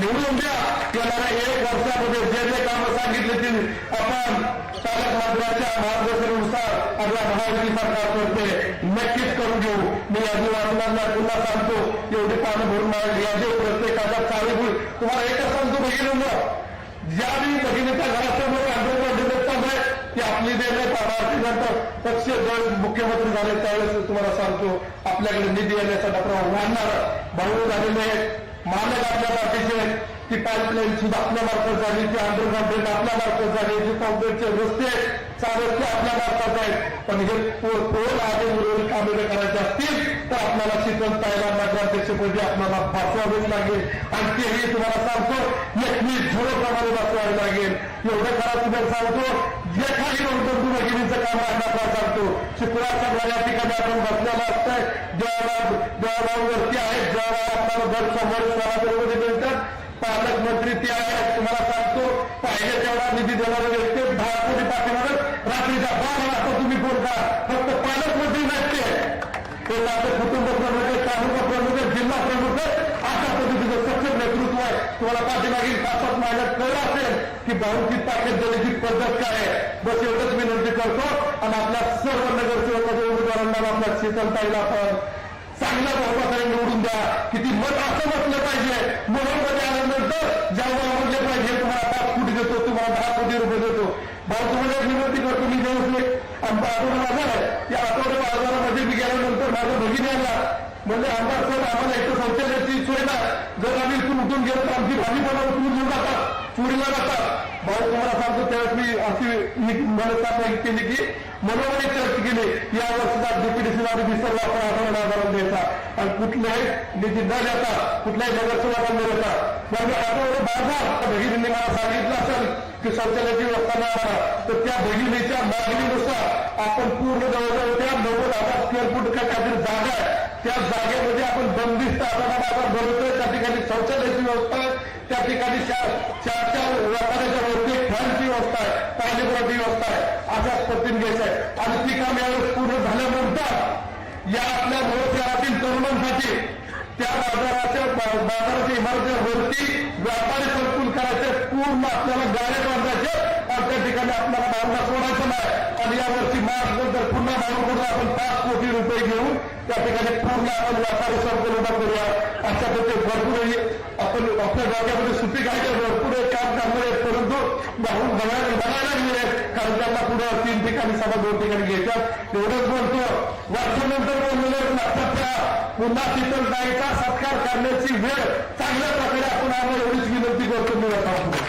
निवडून द्या. येणाऱ्या एक वर्षामध्ये जे जे कामं सांगितले ती आपण पालकमंत्र्याच्या मार्गदर्शनानुसार आपल्या महायुती सरकार करते नक्कीच करून घेऊ. मी यादी वाचनांना पुन्हा सांगतो एवढी पानं भरून मागली यादी प्रत्येकाचा चालू होईल तुम्हाला एकच सांगतो भगिनींना ज्या मी भगिनीच्या घरासमोर अंडरग्राऊंड चालू आहे ती आपली देणे भारतीय जनता पक्ष जर मुख्यमंत्री झाले त्यावेळेस तुम्हाला सांगतो आपल्याकडे निधी येण्याचा डॉक्टर वाढणार. भाऊ झालेले आहेत. मालक आपल्या अतिशय ती पाईपलाईन सुद्धा आपल्या मार्फत झाली ती अंडरग्राऊंड आपल्या मार्फत झाली जी कॉन्क्रीटचे रस्ते चार रस्ते आपल्या मार्फत आहेत पण हे पोल पोल आधी उर्वरित कामे जर करायचे असतील तर आपल्याला शीतल ताईला नगराध्यक्षपदी आपल्याला बसवावेच लागेल. आणि तेही तुम्हाला सांगतो एकवीस झिरो प्रमाणे बसवावे लागेल. एवढं खरा तुम्हाला सांगतो जे काही नव्हतं तू भगिनीचं काम राहणार सांगतो. शुक्रवार सगळ्या ठिकाणी आपण बसलेला असतंय देवाला देवाला वरती आहे. घर समोर स्वरामध्ये मिळतात पालकमंत्री ते आहेत तुम्हाला सांगतो पाहिजे तेवढा निधी देणारे व्यक्ती दहा कोटी पाठीमागे रात्रीच्या बारा वाजता तुम्ही बोलता फक्त पालकमंत्री नसते ते आपले कुटुंब प्रमुख तालुका प्रमुख जिल्हा प्रमुख अशा पद्धतीचं सक्षम नेतृत्व आहे तुम्हाला पाठीमागील सात सात महिन्यात कळलं असेल की भाऊची ताकद देण्याची पद्धत काय आहे बस एवढंच विनंती करतो आणि आपल्या सर्व नगरसेवकाच्या उमेदवारांना आपल्या शीतलताईला आपण चांगल्या बहुमताने निवडून द्या. किती मत असं म्हटलं पाहिजे. मोहनमध्ये आल्यानंतर जेव्हा म्हणजे पाहिजे. तुम्हाला पाच कोटी देतो तुम्हाला दहा कोटी रुपये देतो. भाऊ तुम्हाला विनंती करतो मी व्यवस्थित आठवडा बाजार आहे. या आठवडे बाजारामध्ये मी गेल्यानंतर माझा भगिनी आला म्हणजे आमदार सर आम्हाला एक शौचालयाची सोय ना जर आम्ही इथून उठून गेलो तर आमची भाजी पण घेऊ घेऊन जातात चोरीला जातात भाऊ तुम्हाला सांगतो त्यावेळेस मी अशी मी मनस्था केली की मनोमनी चर्च केली. या वर्षाचा डीपीडीसी मध्ये विसरला आपण आठवण बाजारात द्यायचा. आणि कुठल्याही निधी न देता कुठल्याही नगरसेवकांना न देता. म्हणजे आठवडे बाजार त्या भगिनींनी मला सांगितलं असेल की शौचालयाची व्यवस्था नाही तर त्या भगिनीच्या मागणीनुसार आपण पूर्ण जवळजवळ त्या नव्वद हजार स्क्वेअर फूट काय काहीतरी जागा आहे. त्या जागेमध्ये आपण बंदिस्त आठवडा बाजार भरतोय. त्या ठिकाणी शौचालयाची व्यवस्था आहे. त्या ठिकाणी आहे व्यवस्था आहे अशा पद्धतीने घ्यायचं आहे आणि ती काम यावेळेस पूर्ण झाल्यानंतर या आपल्या मूळ शहरातील तरुणांसाठी त्या बाजाराच्या बाजाराच्या इमारतीवरती व्यापारी संकुल करायचे पूर्ण आपल्याला गाड्या बांधायचे आणि त्या ठिकाणी आपल्याला भावना सोडायचं नाही. आणि यावर्षी मार्च नंतर पुन्हा भावकडून आपण पाच कोटी रुपये घेऊन त्या ठिकाणी पूर्ण आपण व्यापारी संकुल उभा करूया. अशा पद्धती भरपूर आपण आपल्या गावामध्ये सुपीक आहे पुढे काम करणार आहेत. परंतु बघायला गेले. कारण त्यांना पुढे तीन ठिकाणी सभा दोन ठिकाणी घेतात. एवढंच म्हणतो. वर्षानंतर लक्षात घ्या पुन्हा नाईचा सत्कार करण्याची वेळ. चांगल्या प्रकारे आपण आम्हाला एवढीच विनंती करतो. मी आता